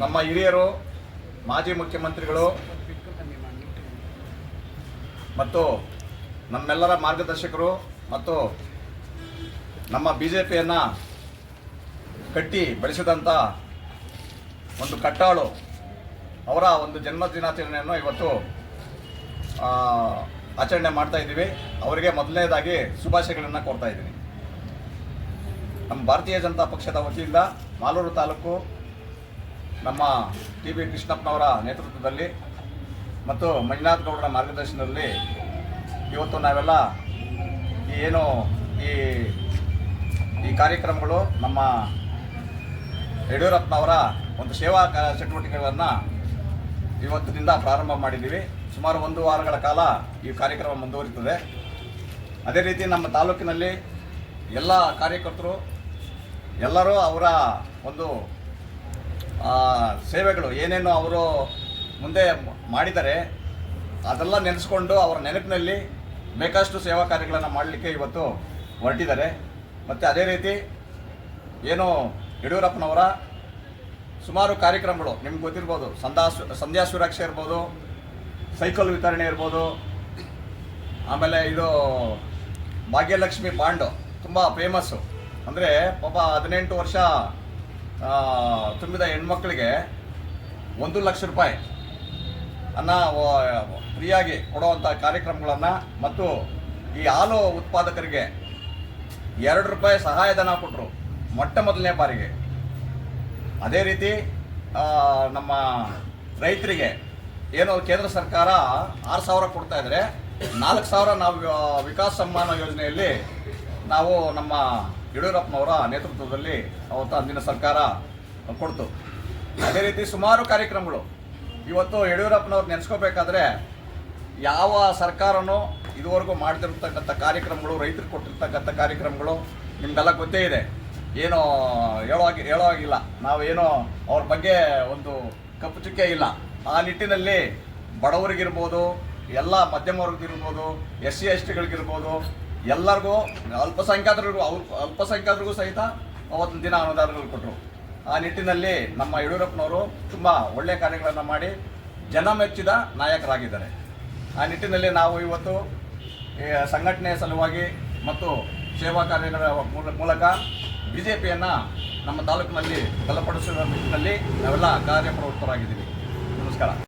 ನಮ್ಮ ಹಿರಿಯರು, ಮಾಜಿ ಮುಖ್ಯಮಂತ್ರಿಗಳು ಮತ್ತು ನಮ್ಮೆಲ್ಲರ ಮಾರ್ಗದರ್ಶಕರು ಮತ್ತು ನಮ್ಮ ಬಿ ಜೆ ಪಿಯನ್ನು ಕಟ್ಟಿ ಬೆಳೆಸಿದಂಥ ಒಂದು ಕಟ್ಟಾಳು ಅವರ ಒಂದು ಜನ್ಮ ದಿನಾಚರಣೆಯನ್ನು ಇವತ್ತು ಆಚರಣೆ ಮಾಡ್ತಾ ಇದ್ದೀವಿ. ಅವರಿಗೆ ಮೊದಲನೇದಾಗಿ ಶುಭಾಶಯಗಳನ್ನು ಕೊಡ್ತಾ ಇದ್ದೀನಿ. ನಮ್ಮ ಭಾರತೀಯ ಜನತಾ ಪಕ್ಷದ ವತಿಯಿಂದ ಮಾಲೂರು ತಾಲೂಕು ನಮ್ಮ ಟಿ ಬಿ ಕೃಷ್ಣಪ್ಪನವರ ನೇತೃತ್ವದಲ್ಲಿ ಮತ್ತು ಮಂಜುನಾಥ್ ಗೌಡರ ಮಾರ್ಗದರ್ಶನದಲ್ಲಿ ಇವತ್ತು ನಾವೆಲ್ಲ ಈ ಏನು ಈ ಈ ಕಾರ್ಯಕ್ರಮಗಳು ನಮ್ಮ ಯಡಿಯೂರಪ್ಪನವರ ಒಂದು ಸೇವಾ ಚಟುವಟಿಕೆಗಳನ್ನು ಇವತ್ತಿನಿಂದ ಪ್ರಾರಂಭ ಮಾಡಿದ್ದೀವಿ. ಸುಮಾರು ಒಂದು ವಾರಗಳ ಕಾಲ ಈ ಕಾರ್ಯಕ್ರಮ ಮುಂದುವರಿತದೆ. ಅದೇ ರೀತಿ ನಮ್ಮ ತಾಲೂಕಿನಲ್ಲಿ ಎಲ್ಲ ಕಾರ್ಯಕರ್ತರು ಎಲ್ಲರೂ ಅವರ ಒಂದು ಸೇವೆಗಳು ಏನೇನು ಅವರು ಮುಂದೆ ಮಾಡಿದ್ದಾರೆ, ಅದೆಲ್ಲ ನೆನೆಸ್ಕೊಂಡು ಅವರ ನೆನಪಿನಲ್ಲಿ ಬೇಕಷ್ಟು ಸೇವಾ ಕಾರ್ಯಗಳನ್ನು ಮಾಡಲಿಕ್ಕೆ ಇವತ್ತು ಹೊರಟಿದ್ದಾರೆ. ಮತ್ತು ಅದೇ ರೀತಿ ಏನು ಯಡಿಯೂರಪ್ಪನವರ ಸುಮಾರು ಕಾರ್ಯಕ್ರಮಗಳು, ನಿಮ್ಗೆ ಗೊತ್ತಿರ್ಬೋದು ಸಂಧ್ಯಾ ಸಂಧ್ಯಾ ಸುರಕ್ಷೆ ಇರ್ಬೋದು, ಸೈಕಲ್ ವಿತರಣೆ ಇರ್ಬೋದು, ಆಮೇಲೆ ಇದು ಭಾಗ್ಯಲಕ್ಷ್ಮಿ ಬಾಂಡು, ತುಂಬ ಫೇಮಸ್ಸು ಅಂದರೆ ಪಾಪ ಹದಿನೆಂಟು ವರ್ಷ ತುಂಬಿದ ಹೆಣ್ಮಕ್ಳಿಗೆ ಒಂದು ಲಕ್ಷ ರೂಪಾಯಿ ಅನ್ನ ಫ್ರೀಯಾಗಿ ಕೊಡುವಂಥ ಕಾರ್ಯಕ್ರಮಗಳನ್ನು ಮತ್ತು ಈ ಹಾಲು ಉತ್ಪಾದಕರಿಗೆ ಎರಡು ರೂಪಾಯಿ ಸಹಾಯಧನ ಕೊಟ್ಟರು ಮೊಟ್ಟ ಮೊದಲನೇ ಬಾರಿಗೆ. ಅದೇ ರೀತಿ ನಮ್ಮ ರೈತರಿಗೆ ಏನು ಕೇಂದ್ರ ಸರ್ಕಾರ ಆರು ಸಾವಿರ ಕೊಡ್ತಾ ಇದ್ದಾರೆ ನಾಲ್ಕು ಸಾವಿರ ನಾವು ವಿಕಾಸ್ ಸಮ್ಮಾನ ಯೋಜನೆಯಲ್ಲಿ ನಾವು ನಮ್ಮ ಯಡಿಯೂರಪ್ಪನವರ ನೇತೃತ್ವದಲ್ಲಿ ಅವತ್ತು ಅಂದಿನ ಸರ್ಕಾರ ಕೊಡ್ತು. ಅದೇ ರೀತಿ ಸುಮಾರು ಕಾರ್ಯಕ್ರಮಗಳು. ಇವತ್ತು ಯಡಿಯೂರಪ್ಪನವ್ರು ನೆನೆಸ್ಕೋಬೇಕಾದ್ರೆ ಯಾವ ಸರ್ಕಾರನೂ ಇದುವರೆಗೂ ಮಾಡ್ತಿರ್ತಕ್ಕಂಥ ಕಾರ್ಯಕ್ರಮಗಳು, ರೈತರು ಕೊಟ್ಟಿರ್ತಕ್ಕಂಥ ಕಾರ್ಯಕ್ರಮಗಳು ನಿಮಗೆಲ್ಲ ಗೊತ್ತೇ ಇದೆ. ಏನೋ ಹೇಳೋ ಹಾಗಿಲ್ಲ. ನಾವೇನೋ ಅವ್ರ ಬಗ್ಗೆ ಒಂದು ಕಪ್ಪು ಚುಕ್ಕೆ ಇಲ್ಲ. ಆ ನಿಟ್ಟಿನಲ್ಲಿ ಬಡವರಿಗಿರ್ಬೋದು, ಎಲ್ಲ ಮಧ್ಯಮ ವರ್ಗದಿರ್ಬೋದು ಎಸ್ ಸಿ ಎಸ್ ಟಿಗಳಿಗಿರ್ಬೋದು ಎಲ್ಲರಿಗೂ, ಅಲ್ಪಸಂಖ್ಯಾತರಿಗೂ, ಅಲ್ಪ, ಅಲ್ಪಸಂಖ್ಯಾತರಿಗೂ ಸಹಿತ ಅವತ್ತಿನ ದಿನ ಅನುದಾನಗಳು ಕೊಟ್ಟರು. ಆ ನಿಟ್ಟಿನಲ್ಲಿ ನಮ್ಮ ಯಡಿಯೂರಪ್ಪನವರು ತುಂಬ ಒಳ್ಳೆಯ ಕಾರ್ಯಗಳನ್ನು ಮಾಡಿ ಜನ ಮೆಚ್ಚಿದ ನಾಯಕರಾಗಿದ್ದಾರೆ. ಆ ನಿಟ್ಟಿನಲ್ಲಿ ನಾವು ಇವತ್ತು ಸಂಘಟನೆಯ ಸಲುವಾಗಿ ಮತ್ತು ಸೇವಾ ಕಾರ್ಯಗಳ ಮೂಲ- ಮೂಲಕ ಬಿ ಜೆ ಪಿಯನ್ನು ನಮ್ಮ ತಾಲೂಕಿನಲ್ಲಿ ಬಲಪಡಿಸಿದ ನಿಟ್ಟಿನಲ್ಲಿ ನಾವೆಲ್ಲ ಕಾರ್ಯಪ್ರವೃತ್ತರಾಗಿದ್ದೀವಿ. ನಮಸ್ಕಾರ.